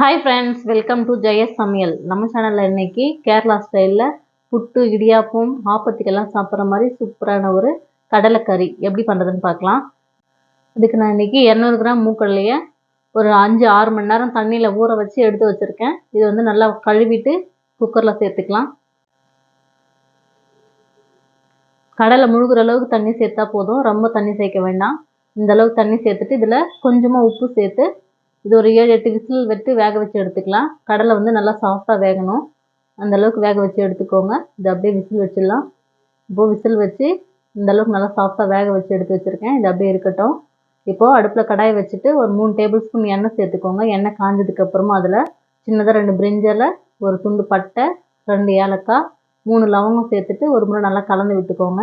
Hi friends welcome to Jaya's சமையல் நம்ம சேனலில் இன்னைக்கு கேரளா ஸ்டைலில் புட்டு இடியாப்பம் ஆப்பத்திக்கெல்லாம் சாப்பிட்ற மாதிரி சூப்பரான ஒரு கடலைக்கறி. எப்படி பண்ணுறதுன்னு பார்க்கலாம். இதுக்கு நான் இன்னைக்கு இரநூறு கிராம் மூக்கடலையை ஒரு அஞ்சு ஆறு மணி நேரம் தண்ணியில் ஊற வச்சு எடுத்து வச்சுருக்கேன். இது வந்து நல்லா கழுவிட்டு குக்கரில் சேர்த்துக்கலாம். கடலை முழுகிற அளவுக்கு தண்ணி சேர்த்தா போதும். ரொம்ப தண்ணி சேர்க்க வேண்டாம். இந்த அளவுக்கு தண்ணி சேர்த்துட்டு இதில் கொஞ்சமாக உப்பு சேர்த்து இது ஒரு ஏழு எட்டு விசில் விட்டு வேக வச்சு எடுத்துக்கலாம். கடலை வந்து நல்லா சாஃப்டாக வேகணும். அந்த அளவுக்கு வேக வச்சு எடுத்துக்கோங்க. இது அப்படியே விசில் வச்சிடலாம். இப்போது விசில் வச்சு இந்த அளவுக்கு நல்லா சாஃப்டாக வேக வச்சு எடுத்து வச்சுருக்கேன். இது அப்படியே இருக்கட்டும். இப்போது அடுப்பில் கடாயை வச்சுட்டு ஒரு மூணு டேபிள் ஸ்பூன் எண்ணெய் சேர்த்துக்கோங்க. எண்ணெய் காஞ்சதுக்கப்புறமா அதில் சின்னதாக ரெண்டு பிரிஞ்சலை ஒரு துண்டு பட்டை ரெண்டு ஏலக்காய் மூணு லவங்கம் சேர்த்துட்டு ஒரு முறை நல்லா கலந்து விட்டுக்கோங்க.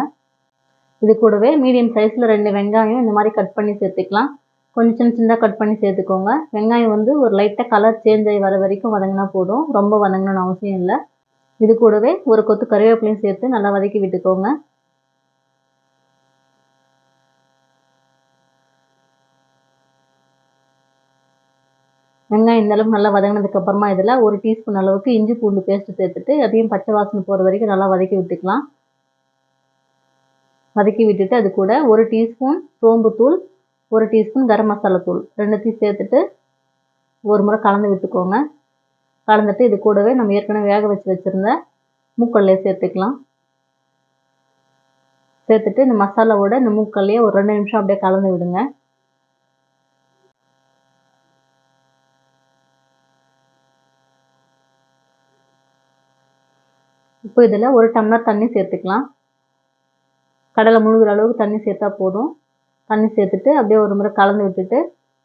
இது கூடவே மீடியம் சைஸில் ரெண்டு வெங்காயம் இந்த மாதிரி கட் பண்ணி சேர்த்துக்கலாம். கொஞ்சம் சின்ன சின்னதாக கட் பண்ணி சேர்த்துக்கோங்க. வெங்காயம் வந்து ஒரு லைட்டாக கலர் சேஞ்ச் ஆகி வர வரைக்கும் வதங்கினா போதும். ரொம்ப வதங்கணும்னு அவசியம் இல்லை. இது கூடவே ஒரு கொத்து கருவேப்பிலையும் சேர்த்து நல்லா வதக்கி விட்டுக்கோங்க. வெங்காயம் இந்தளவுக்கு நல்லா வதங்கினதுக்கு அப்புறமா இதில் ஒரு டீஸ்பூன் அளவுக்கு இஞ்சி பூண்டு பேஸ்ட்டு சேர்த்துட்டு அதையும் பச்சை வாசனை போகிற வரைக்கும் நல்லா வதக்கி விட்டுக்கலாம். வதக்கி விட்டுட்டு அது கூட ஒரு டீஸ்பூன் சோம்புத்தூள் ஒரு டீஸ்பூன் கரம் மசாலா தூள் ரெண்டுத்தையும் சேர்த்துட்டு ஒரு முறை கலந்து விட்டுக்கோங்க. கலந்துட்டு இது கூடவே நம்ம ஏற்கனவே வேக வச்சு வச்சுருந்த மூக்கல்லையே சேர்த்துக்கலாம். சேர்த்துட்டு இந்த மசாலாவோட இந்த மூக்கல்லையே ஒரு ரெண்டு நிமிஷம் அப்படியே கலந்து விடுங்க. இப்போ இதில் ஒரு டம்ளர் தண்ணி சேர்த்துக்கலாம். கடலை முழுகிற அளவுக்கு தண்ணி சேர்த்தா போதும். தண்ணி சேர்த்துட்டு அப்படியே ஒரு முறை கலந்து விட்டுட்டு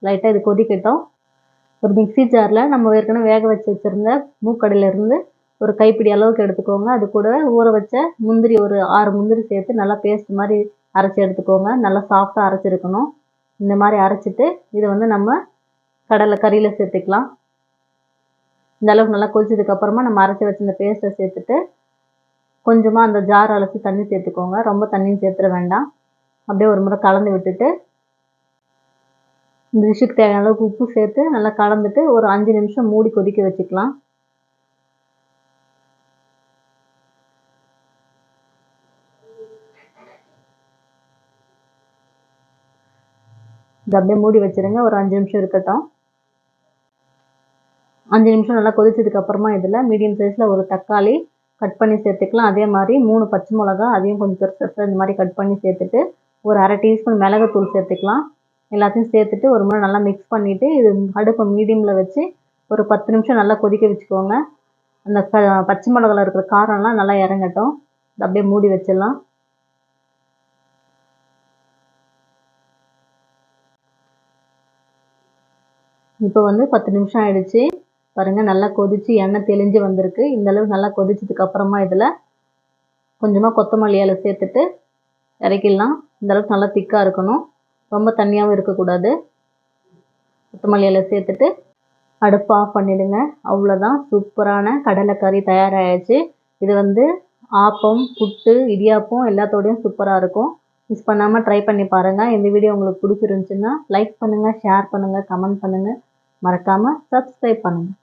லைட்டாக இது கொதிக்கட்டும். ஒரு மிக்சி ஜாரில் நம்ம ஏற்கனவே வேக வச்சு வச்சுருந்த மூக்கடையிலேருந்து ஒரு கைப்பிடி அளவுக்கு எடுத்துக்கோங்க. அது கூட ஊற வச்ச முந்திரி ஒரு ஆறு முந்திரி சேர்த்து நல்லா பேஸ்ட் மாதிரி அரைச்சி எடுத்துக்கோங்க. நல்லா சாஃப்டாக அரைச்சிருக்கணும். இந்த மாதிரி அரைச்சிட்டு இதை வந்து நம்ம கடலை கறியில் சேர்த்துக்கலாம். இந்த அளவுக்கு நல்லா கொதிச்சதுக்கப்புறமா நம்ம அரைச்சி வச்சிருந்த பேஸ்ட்டை சேர்த்துட்டு கொஞ்சமாக அந்த ஜார் அலசி தண்ணி சேர்த்துக்கோங்க. ரொம்ப தண்ணியும் சேர்த்துட வேண்டாம். அப்படியே ஒரு முறை கலந்து விட்டுட்டு இந்த டிஷ்ஷுக்கு தேவையான அளவுக்கு உப்பு சேர்த்து நல்லா கலந்துட்டு ஒரு அஞ்சு நிமிஷம் மூடி கொதிக்க வச்சுக்கலாம். இது அப்படியே மூடி வச்சுருங்க. ஒரு அஞ்சு நிமிஷம் இருக்கட்டும். அஞ்சு நிமிஷம் நல்லா கொதிச்சதுக்கு அப்புறமா இதில் மீடியம் சைஸில் ஒரு தக்காளி கட் பண்ணி சேர்த்துக்கலாம். அதே மாதிரி மூணு பச்சை மிளகா அதையும் கொஞ்சம் பெருசு பெருசாக இந்த மாதிரி கட் பண்ணி சேர்த்துட்டு ஒரு அரை டீஸ்பூன் மிளகுத்தூள் சேர்த்துக்கலாம். எல்லாத்தையும் சேர்த்துட்டு ஒரு முறை நல்லா மிக்ஸ் பண்ணிவிட்டு இது அடுப்பை மீடியமில் வச்சு ஒரு பத்து நிமிஷம் நல்லா கொதிக்க வச்சுக்கோங்க. அந்த க பச்சை மிளகாவில் இருக்கிற காரம்லாம் நல்லா இறங்கட்டும். அப்படியே மூடி வச்சிடலாம். இப்போ வந்து பத்து நிமிஷம் ஆயிடுச்சு. பாருங்கள் நல்லா கொதித்து எண்ணெய் தெளிஞ்சு வந்திருக்கு. இந்தளவுக்கு நல்லா கொதிச்சதுக்கு அப்புறமா இதில் கொஞ்சமாக கொத்தமல்லி இலை சேர்த்துட்டு இறக்கிடலாம். இந்தளவுக்கு நல்லா திக்காக இருக்கணும். ரொம்ப தண்ணியாகவும் இருக்கக்கூடாது. கொத்தமல்லி இலை சேர்த்துட்டு அடுப்பு ஆஃப் பண்ணிவிடுங்க அவ்வளோதான் சூப்பரான கடலைக்கறி தயாராகிடுச்சு இது வந்து ஆப்பம் புட்டு இடியாப்பம் எல்லாத்தோடையும் சூப்பராக இருக்கும். மிஸ் பண்ணாமல் ட்ரை பண்ணி பாருங்கள் இந்த வீடியோ உங்களுக்கு பிடிச்சிருந்துச்சுன்னா லைக் பண்ணுங்கள் ஷேர் பண்ணுங்கள் கமெண்ட் பண்ணுங்கள் மறக்காமல் சப்ஸ்கிரைப் பண்ணுங்கள்